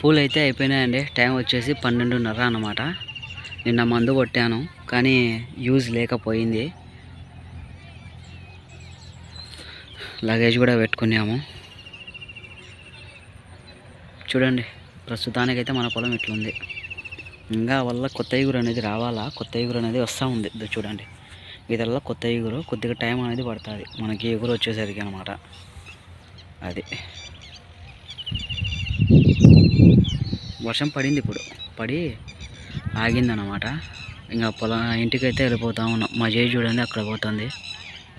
పూలు అయితే అయిపోయినాయండి. టైం వచ్చేసి పన్నెండున్నర అనమాట నిన్న మందు కొట్టాను కానీ యూజ్ లేకపోయింది. లగేజ్ కూడా పెట్టుకున్నాము. చూడండి ప్రస్తుతానికైతే మన పొలం ఇట్లుంది. ఇంకా వల్ల కొత్త ఇగురు అనేది రావాలా? కొత్త ఈగురు అనేది వస్తూ ఉంది. చూడండి. ఇదల్లా కొత్త ఇగురు కొద్దిగా టైం అనేది పడుతుంది. మనకి ఎగురు వచ్చేసరికి అనమాట అది. వర్షం పడింది ఇప్పుడు పడి ఆగిందన్నమాట ఇంకా పొలం ఇంటికైతే వెళ్ళిపోతా ఉన్నాం మా చేయి చూడండి అక్కడ పోతుంది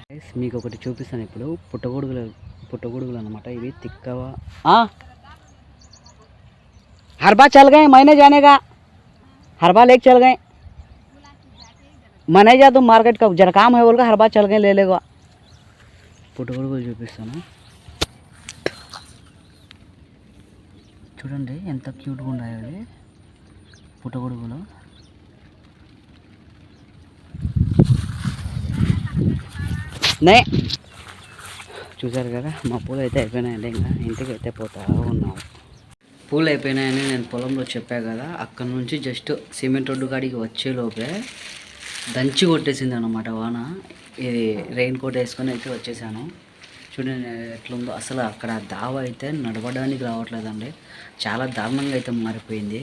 Guys, మీకు ఒకటి చూపిస్తాను ఇప్పుడు పుట్టగొడుగులు పుట్టగొడుగులు అనమాట ఇవి తిక్కవ हरबा चल गए मैंने जाने का हरबा लेके चल गए मने जा तुम मार्केट का जरा काम है बोल का हरबा चल गए ले लेगा పుట్టగొడుగులు చూపిస్తాను చూడండి ఎంత క్యూట్గా ఉన్నాయో అవి పుట్టగొడుగులు. నే. చూసారు కదా మా పూలు అయితే అయిపోయినాయండి ఇంకా ఇంటికి అయితే పోతా ఉన్నాము పూలు అయిపోయినాయని నేను పొలంలో చెప్పా కదా అక్కడ నుంచి జస్ట్ సిమెంట్ రోడ్డు కాడికి వచ్చేలోపే దంచి కొట్టేసింది అనమాట వాన. ఇది రెయిన్ కోట్ వేసుకొని అయితే వచ్చేసాను. చూడండి ఎట్లుందో అసలు అక్కడ దావ అయితే నడవడానికి రావట్లేదండి. చాలా దారుణంగా అయితే మారిపోయింది.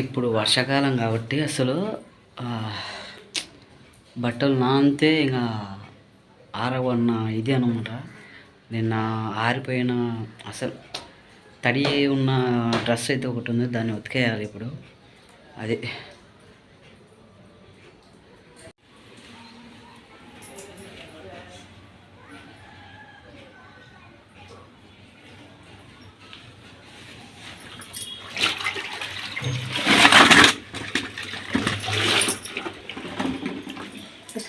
ఇప్పుడు వర్షాకాలం కాబట్టి అసలు బట్టలు నానితే ఇంకా ఆరవన్న ఇది అనమాట నిన్న ఆరిపోయిన అసలు తడి ఉన్న డ్రెస్ అయితే ఒకటి ఉంది దాన్ని ఉతికేయాలి ఇప్పుడు. అది.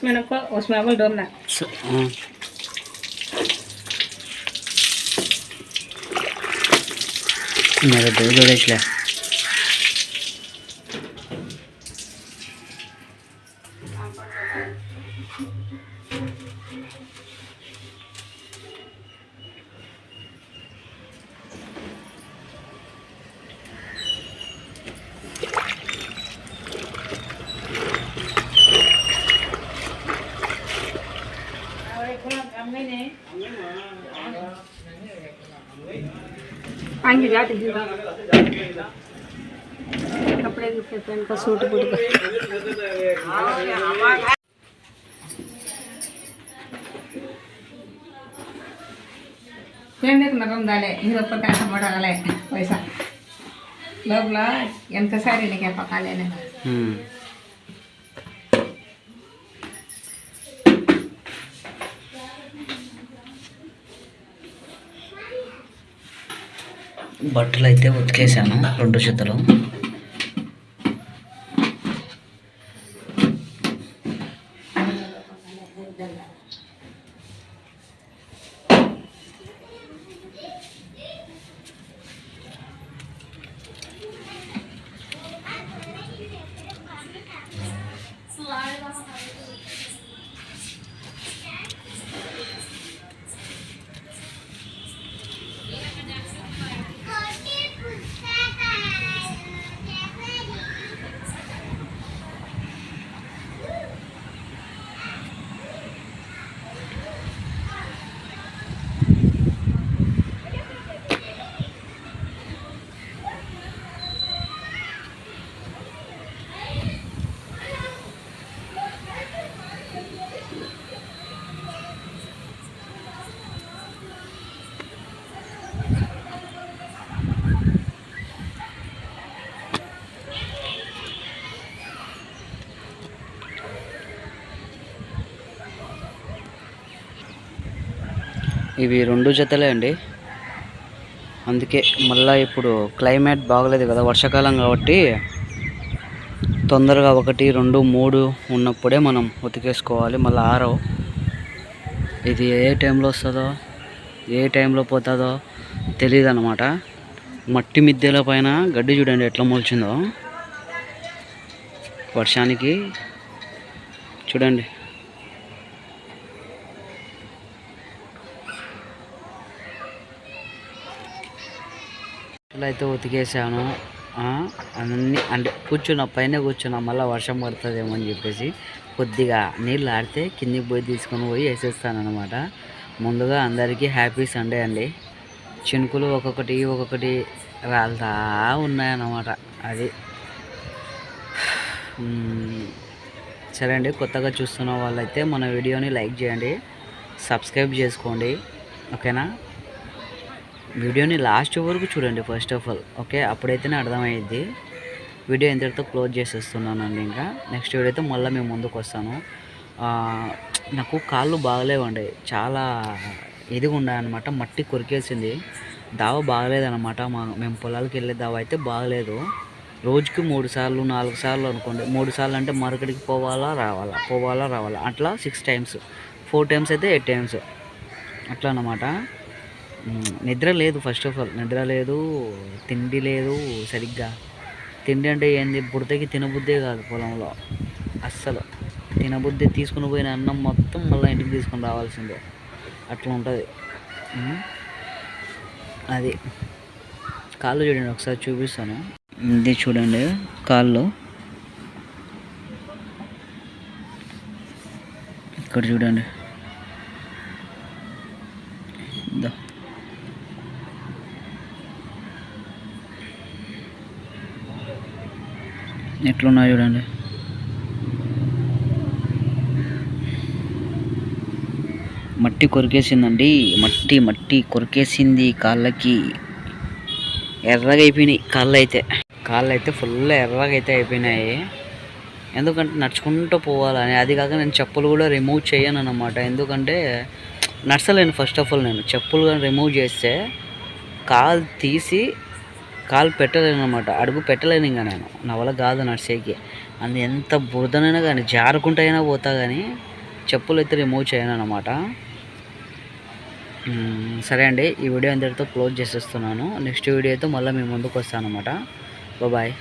उसमें नको उसमें अव्वल डोलना సో, ఆ. मेरे दो जोड़े चले ಹಂಗೆ ಜಾತಿ कपड़े दुपड़े पहन का सूट बूट ಹೆಣ್ಣಕ್ಕೆ ನಗಮ್ದಾಳೆ ಹೀರಪ್ಪ ಕೆಲಸ ಮಾಡಾಗಲೇ ಪೈಸಾ. ಲೋಗ್ಲ ಎಂತ ಸಾರಿ ನಿಗೆ ಪಕ್ಕಾಲೇನೆ ಹ್ಞೂ బట్టలు అయితే ఉతికేసాను రెండు జతలు ఇవి రెండు జతలే అండి. అందుకే మళ్ళీ ఇప్పుడు క్లైమేట్ బాగలేదు కదా వర్షాకాలం కాబట్టి తొందరగా ఒకటి రెండు మూడు ఉన్నప్పుడే మనం ఉతికేసుకోవాలి. మళ్ళీ ఆరో. ఇది ఏ టైంలో వస్తుందో ఏ టైంలో పోతుందో తెలియదు అనమాట మట్టి మిద్దెల పైన గడ్డి చూడండి ఎట్లా మొలిచిందో. వర్షానికి చూడండి. చెట్లు అయితే ఉతికేసాను ఆ, అన్నీ అంటే కూర్చున్నా పైన కూర్చున్నా మళ్ళీ వర్షం పడుతుందేమో అని చెప్పేసి కొద్దిగా నీళ్ళు ఆడితే కిందికి పోయి తీసుకొని పోయి వేసేస్తాను అనమాట ముందుగా అందరికీ హ్యాపీ సండే అండి. చినుకులు ఒక్కొక్కటి ఒక్కొక్కటి రాలుతా ఉన్నాయన్నమాట. అది సరే అండి కొత్తగా చూస్తున్న వాళ్ళైతే మన వీడియోని లైక్ చేయండి సబ్స్క్రైబ్ చేసుకోండి. ఓకేనా? వీడియోని లాస్ట్ వరకు చూడండి ఫస్ట్ ఆఫ్ ఆల్ ఓకే అప్పుడైతేనే అర్థమయ్యేది వీడియో ఇంతటితో క్లోజ్ చేసేస్తున్నానండి ఇంకా. నెక్స్ట్ వీడియో అయితే మళ్ళీ మేము ముందుకు వస్తాను. నాకు కాళ్ళు బాగలేవండి. చాలా ఇదిగా ఉన్నాయన్నమాట మట్టి కొరికేసింది. దావ బాగలేదన్నమాట. మా మేము పొలాలకు వెళ్ళే దావ అయితే బాగలేదు. రోజుకి మూడు సార్లు నాలుగు సార్లు అనుకోండి. మూడు సార్లు అంటే మరొకటికి పోవాలా రావాలా? పోవాలా రావాలా? అట్లా సిక్స్ టైమ్స్ ఫోర్ టైమ్స్ అయితే ఎయిట్ టైమ్స్ అట్లా అన్నమాట. నిద్ర లేదు ఫస్ట్ ఆఫ్ ఆల్ నిద్ర లేదు తిండి లేదు సరిగ్గా. తిండి అంటే ఏంది? బుడతకి తినబుద్దే కాదు పొలంలో. అస్సలు. తినబుద్దే తీసుకుని పోయిన అన్నం మొత్తం మళ్ళీ ఇంటికి తీసుకొని రావాల్సిందే. అట్లా ఉంటుంది. అది. కాళ్ళు చూడండి ఒకసారి చూపిస్తాను. ఇది చూడండి కాళ్ళు. ఇక్కడ చూడండి. ఎట్లున్నాయి చూడండి. మట్టి కొరికేసిందండి. మట్టి మట్టి కొరికేసింది కాళ్ళకి. ఎర్రగా అయిపోయినాయి కాళ్ళు అయితే కాళ్ళు అయితే ఫుల్ ఎర్రగా అయితే అయిపోయినాయి. ఎందుకంటే నడుచుకుంటూ పోవాలని. అది కాక నేను చెప్పులు కూడా రిమూవ్ చేయను అనమాట ఎందుకంటే నడచలేను ఫస్ట్ ఆఫ్ ఆల్ నేను. చెప్పులు కానీ రిమూవ్ చేస్తే కాలు తీసి కాలు పెట్టలేను అనమాట అడుగు పెట్టలేను ఇంకా నేను. నా వల్ల కాదు నడిచేకి అది ఎంత బురదనైనా కానీ జారుకుంటైనా అయినా పోతా కానీ చెప్పులు అయితే రిమూవ్ చేయను అనమాట సరే అండి. ఈ వీడియో అందరితో క్లోజ్ చేసేస్తున్నాను. నెక్స్ట్ వీడియో అయితే మళ్ళీ మేము ముందుకు వస్తాను అనమాట బాయ్